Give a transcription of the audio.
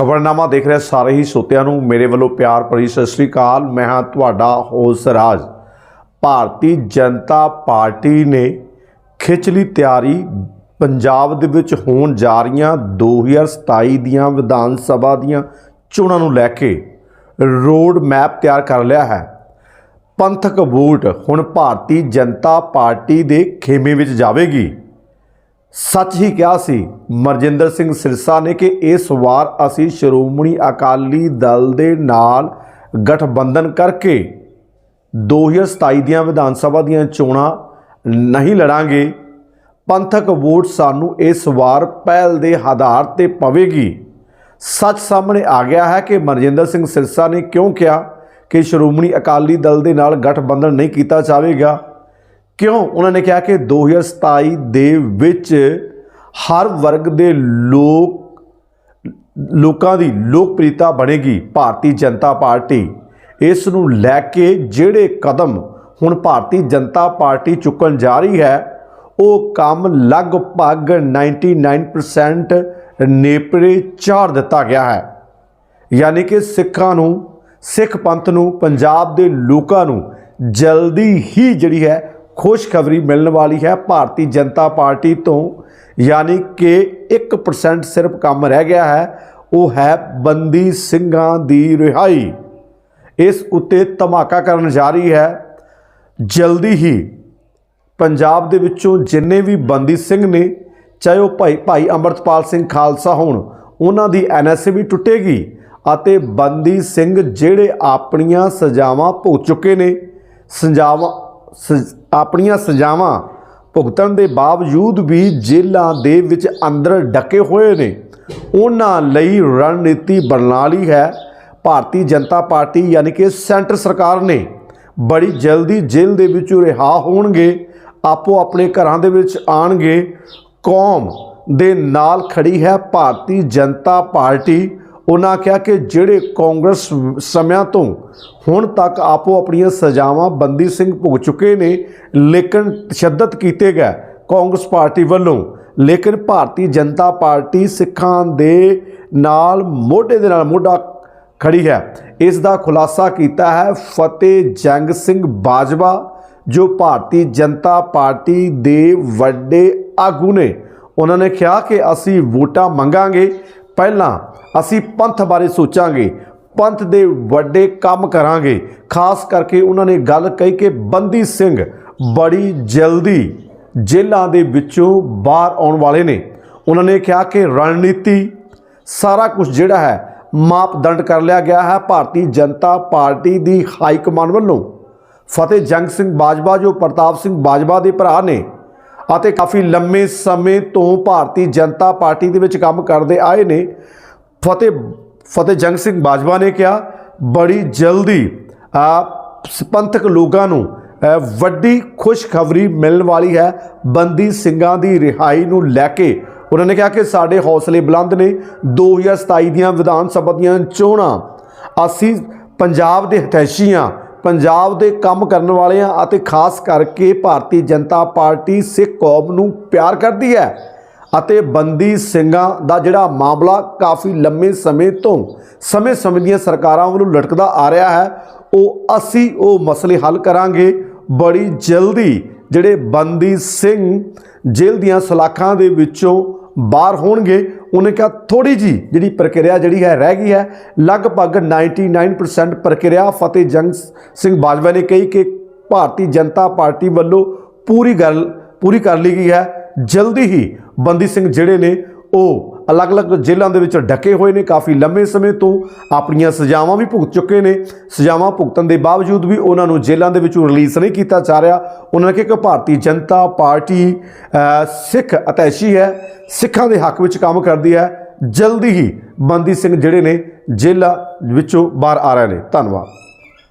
ਖਬਰਨਾਮਾ ਦੇਖ ਰਹੇ ਸਾਰੇ ਹੀ ਸੋਤਿਆਂ ਨੂੰ ਮੇਰੇ ਵੱਲੋਂ ਪਿਆਰ ਭਰੀ ਸਤਿ ਸ੍ਰੀ ਅਕਾਲ। ਮੈਂ ਹਾਂ ਤੁਹਾਡਾ ਹੋਸ ਰਾਜ। ਭਾਰਤੀ ਜਨਤਾ ਪਾਰਟੀ ਨੇ ਖਿੱਚ ਤਿਆਰੀ। ਪੰਜਾਬ ਦੇ ਵਿੱਚ ਹੋਣ ਜਾ ਰਹੀਆਂ 2027 ਦੀਆਂ ਵਿਧਾਨ ਸਭਾ ਦੀਆਂ ਚੋਣਾਂ ਨੂੰ ਲੈ ਕੇ ਰੋਡ ਮੈਪ ਤਿਆਰ ਕਰ ਲਿਆ ਹੈ। ਪੰਥਕ ਵੋਟ ਹੁਣ ਭਾਰਤੀ ਜਨਤਾ ਪਾਰਟੀ ਦੇ ਖੇਮੇ ਵਿੱਚ ਜਾਵੇਗੀ। ਸੱਚ ਹੀ ਕਿਹਾ ਸੀ, ਮਰਜਿੰਦਰ ਸਿੰਘ ਸਿਰਸਾ ਨੇ ਕਿ ਇਸ ਵਾਰ ਅਸੀਂ ਸ਼੍ਰੋਮਣੀ ਅਕਾਲੀ ਦਲ ਦੇ ਨਾਲ ਗਠਬੰਧਨ ਕਰਕੇ 2027 ਦੀਆਂ ਵਿਧਾਨ ਸਭਾ ਦੀਆਂ ਚੋਣਾਂ ਨਹੀਂ ਲੜਾਂਗੇ। ਪੰਥਕ ਵੋਟ ਸਾਨੂੰ ਇਸ ਵਾਰ ਪਹਿਲ ਦੇ ਆਧਾਰ ਤੇ ਪਵੇਗੀ। ਸੱਚ ਸਾਹਮਣੇ ਆ ਗਿਆ ਹੈ ਕਿ ਮਰਜਿੰਦਰ ਸਿੰਘ ਸਿਰਸਾ ਨੇ ਕਿਉਂ ਕਿਹਾ ਕਿ ਸ਼੍ਰੋਮਣੀ ਅਕਾਲੀ ਦਲ ਦੇ ਨਾਲ ਗਠਬੰਧਨ ਨਹੀਂ ਕੀਤਾ ਜਾਵੇਗਾ। ਕਿਉਂ? ਉਹਨਾਂ ਨੇ ਕਿਹਾ ਕਿ 2027 ਦੇ ਵਿੱਚ ਹਰ ਵਰਗ ਦੇ ਲੋਕ, ਲੋਕਾਂ ਦੀ ਲੋਕਪ੍ਰਿਯਤਾ ਬਣੇਗੀ, ਭਾਰਤੀ ਜਨਤਾ ਪਾਰਟੀ। ਇਸ ਨੂੰ ਲੈ ਕੇ ਜਿਹੜੇ ਕਦਮ ਹੁਣ ਭਾਰਤੀ ਜਨਤਾ ਪਾਰਟੀ ਚੁੱਕਣ ਜਾ ਰਹੀ ਹੈ, ਉਹ ਕੰਮ ਲਗਭਗ 99% ਨੇਪਰੇ ਚਾੜ ਦਿੱਤਾ ਗਿਆ ਹੈ। ਯਾਨੀ ਕਿ ਸਿੱਖਾਂ ਨੂੰ, ਸਿੱਖ ਪੰਥ ਨੂੰ, ਪੰਜਾਬ ਦੇ ਲੋਕਾਂ ਨੂੰ ਜਲਦੀ ਹੀ ਜਿਹੜੀ ਹੈ ਖੁਸ਼ਖਬਰੀ ਮਿਲਣ ਵਾਲੀ ਹੈ। ਭਾਰਤੀ ਜਨਤਾ ਪਾਰਟੀ ਤੋਂ ਯਾਨੀ ਕਿ 1% ਸਿਰਫ ਕੰਮ ਰਹਿ ਗਿਆ ਹੈ। ਉਹ ਹੈ ਬੰਦੀ ਸਿੰਘਾਂ ਦੀ ਰਿਹਾਈ। ਇਸ ਉੱਤੇ ਧਮਾਕਾ ਕਰਨ ਜਾ ਰਹੀ ਹੈ। ਜਲਦੀ ਹੀ ਪੰਜਾਬ ਦੇ ਵਿੱਚੋਂ ਜਿੰਨੇ ਵੀ ਬੰਦੀ ਸਿੰਘ ਨੇ, ਚਾਹੇ ਉਹ ਭਾਈ ਭਾਈ ਅੰਮ੍ਰਿਤਪਾਲ ਸਿੰਘ ਖਾਲਸਾ ਹੋਣ, ਉਹਨਾਂ ਦੀ ਐਨਐਸਏ ਵੀ ਟੁੱਟੇਗੀ ਅਤੇ ਬੰਦੀ ਸਿੰਘ ਜਿਹੜੇ ਆਪਣੀਆਂ ਸਜ਼ਾਵਾਂ ਭੁਗਤ ਚੁੱਕੇ ਨੇ, ਸਜ਼ਾਵਾਂ ਆਪਣੀਆਂ ਸਜ਼ਾਵਾਂ ਭੁਗਤਣ ਦੇ ਬਾਵਜੂਦ ਵੀ ਜੇਲ੍ਹਾਂ ਦੇ ਵਿੱਚ ਅੰਦਰ ਡਕੇ ਹੋਏ ਨੇ। ਉਹਨਾਂ ਲਈ ਰਣਨੀਤੀ ਬਣਾ ਲਈ ਹੈ। ਭਾਰਤੀ ਜਨਤਾ ਪਾਰਟੀ ਯਾਨੀ ਕਿ ਸੈਂਟਰ ਸਰਕਾਰ ਨੇ ਬੜੀ ਜਲਦੀ ਜੇਲ੍ਹ ਦੇ ਵਿੱਚੋਂ ਰਿਹਾ ਹੋਣਗੇ, ਆਪੋ ਆਪਣੇ ਘਰਾਂ ਦੇ ਵਿੱਚ ਆਣਗੇ। ਕੌਮ ਦੇ ਨਾਲ ਖੜੀ ਹੈ ਭਾਰਤੀ ਜਨਤਾ ਪਾਰਟੀ। ਉਹਨਾਂ ਕਿਹਾ ਕਿ ਜਿਹੜੇ ਕਾਂਗਰਸ ਸਮਿਆਂ ਤੋਂ ਹੁਣ ਤੱਕ ਆਪੋ ਆਪਣੀਆਂ ਸਜ਼ਾਵਾਂ ਬੰਦੀ ਸਿੰਘ ਭੁਗ ਚੁੱਕੇ ਨੇ, ਲੇਕਿਨ ਤਸ਼ੱਦਦ ਕੀਤੇ ਗਏ ਕਾਂਗਰਸ ਪਾਰਟੀ ਵੱਲੋਂ। ਲੇਕਿਨ ਭਾਰਤੀ ਜਨਤਾ ਪਾਰਟੀ ਸਿੱਖਾਂ ਦੇ ਨਾਲ, ਮੋਢੇ ਦੇ ਨਾਲ ਮੋਢਾ ਖੜੀ ਹੈ। ਇਸ ਦਾ ਖੁਲਾਸਾ ਕੀਤਾ ਹੈ ਫਤਿਹ ਜੰਗ ਸਿੰਘ ਬਾਜਵਾ, ਜੋ ਭਾਰਤੀ ਜਨਤਾ ਪਾਰਟੀ ਦੇ ਵੱਡੇ ਆਗੂ ਨੇ। ਉਹਨਾਂ ਨੇ ਕਿਹਾ ਕਿ ਅਸੀਂ ਵੋਟਾਂ ਮੰਗਾਂਗੇ। ਪਹਿਲਾਂ ਅਸੀਂ ਪੰਥ ਬਾਰੇ ਸੋਚਾਂਗੇ, ਪੰਥ ਦੇ ਵੱਡੇ ਕੰਮ ਕਰਾਂਗੇ। ਖਾਸ ਕਰਕੇ ਉਹਨਾਂ ਨੇ ਗੱਲ ਕਹੀ ਕਿ ਬੰਦੀ ਸਿੰਘ ਬੜੀ ਜਲਦੀ ਜੇਲ੍ਹਾਂ ਦੇ ਵਿੱਚੋਂ ਬਾਹਰ ਆਉਣ ਵਾਲੇ ਨੇ। ਉਹਨਾਂ ਨੇ ਕਿਹਾ ਕਿ ਰਣਨੀਤੀ ਸਾਰਾ ਕੁਝ ਜਿਹੜਾ ਹੈ ਮਾਪਦੰਡ ਕਰ ਲਿਆ ਗਿਆ ਹੈ ਭਾਰਤੀ ਜਨਤਾ ਪਾਰਟੀ ਦੀ ਹਾਈ ਕਮਾਂਡ ਵੱਲੋਂ। ਫਤਿਹ ਜੰਗ ਸਿੰਘ ਬਾਜਵਾ, ਜੋ ਪ੍ਰਤਾਪ ਸਿੰਘ ਬਾਜਵਾ ਦੇ ਭਰਾ ਨੇ, ਅਤੇ ਕਾਫੀ ਲੰਮੇ ਸਮੇਂ ਤੋਂ ਭਾਰਤੀ ਜਨਤਾ ਪਾਰਟੀ ਦੇ ਵਿੱਚ ਕੰਮ ਕਰਦੇ ਆਏ ਨੇ ਫਤਿਹ ਫਤਿਹ ਜੰਗ ਸਿੰਘ ਬਾਜਵਾ ਨੇ ਕਿਹਾ, ਬੜੀ ਜਲਦੀ ਪੰਥਕ ਲੋਕਾਂ ਨੂੰ ਵੱਡੀ ਖੁਸ਼ਖਬਰੀ ਮਿਲਣ ਵਾਲੀ ਹੈ। ਬੰਦੀ ਸਿੰਘਾਂ ਦੀ ਰਿਹਾਈ ਨੂੰ ਲੈ ਕੇ। ਉਹਨਾਂ ਨੇ ਕਿਹਾ ਕਿ ਸਾਡੇ ਹੌਸਲੇ ਬੁਲੰਦ ਨੇ। 2027 ਦੀਆਂ ਵਿਧਾਨ ਸਭਾ ਦੀਆਂ ਚੋਣਾਂ, ਅਸੀਂ ਪੰਜਾਬ ਦੇ ਹਤੈਸ਼ੀਆਂ ਪੰਜਾਬ ਦੇ ਕੰਮ ਕਰਨ ਵਾਲਿਆਂ ਅਤੇ ਖਾਸ ਕਰਕੇ ਭਾਰਤੀ ਜਨਤਾ ਪਾਰਟੀ ਸਿੱਖ ਕੌਮ ਨੂੰ ਪਿਆਰ ਕਰਦੀ ਹੈ। ਅਤੇ ਬੰਦੀ ਸਿੰਘਾਂ ਦਾ ਜਿਹੜਾ ਮਾਮਲਾ ਕਾਫੀ ਲੰਮੇ ਸਮੇਂ ਤੋਂ ਸਮੇਂ ਸਮੇਂ ਦੀਆਂ ਸਰਕਾਰਾਂ ਵੱਲੋਂ ਲਟਕਦਾ ਆ ਰਿਹਾ ਹੈ, ਉਹ ਅਸੀਂ ਉਹ ਮਸਲੇ ਹੱਲ ਕਰਾਂਗੇ। ਬੜੀ ਜਲਦੀ ਜਿਹੜੇ ਬੰਦੀ ਸਿੰਘ ਜੇਲ੍ਹ ਦੀਆਂ ਸਲਾਖਾਂ ਦੇ ਵਿੱਚੋਂ ਬਾਹਰ ਹੋਣਗੇ। ਉਹਨੇ ਕਿਹਾ ਥੋੜੀ ਜੀ ਜਿਹੜੀ ਪ੍ਰਕਿਰਿਆ ਜਿਹੜੀ ਹੈ, ਰਹਿ ਗਈ ਹੈ। ਲਗਭਗ 99% ਪ੍ਰਕਿਰਿਆ ਫਤਿਹ ਜੰਗ ਸਿੰਘ ਬਾਜਵਾ ਨੇ ਕਹੀ ਕਿ ਭਾਰਤੀ ਜਨਤਾ ਪਾਰਟੀ ਵੱਲੋਂ ਪੂਰੀ ਗੱਲ, ਪੂਰੀ ਕਰ ਲਈ ਗਈ ਹੈ। ਜਲਦੀ ਹੀ ਬੰਦੀ ਸਿੰਘ ਜਿਹੜੇ ਨੇ, ਉਹ ਅਲੱਗ-ਅਲੱਗ ਜੇਲ੍ਹਾਂ ਦੇ ਵਿੱਚ ਡਕੇ ਹੋਏ ਨੇ ਕਾਫੀ ਲੰਮੇ ਸਮੇਂ ਤੋਂ। ਆਪਣੀਆਂ ਸਜ਼ਾਵਾਂ ਵੀ ਭੁਗਤ ਚੁੱਕੇ ਨੇ। ਸਜ਼ਾਵਾਂ ਭੁਗਤਣ ਦੇ ਬਾਵਜੂਦ ਵੀ ਉਹਨਾਂ ਨੂੰ ਜੇਲ੍ਹਾਂ ਦੇ ਵਿੱਚੋਂ ਰਿਲੀਜ਼ ਨਹੀਂ ਕੀਤਾ ਜਾ ਰਿਹਾ। ਉਹਨਾਂ ਨੇ ਕਿਹਾ ਕਿ ਭਾਰਤੀ ਜਨਤਾ ਪਾਰਟੀ ਸਿੱਖ ਅਤੈਸ਼ੀ ਹੈ। ਸਿੱਖਾਂ ਦੇ ਹੱਕ ਵਿੱਚ ਕੰਮ ਕਰਦੀ ਹੈ। ਜਲਦੀ ਹੀ ਬੰਦੀ ਸਿੰਘ ਜਿਹੜੇ ਨੇ ਜੇਲ੍ਹਾਂ ਵਿੱਚੋਂ ਬਾਹਰ ਆ ਰਹੇ ਨੇ। ਧੰਨਵਾਦ।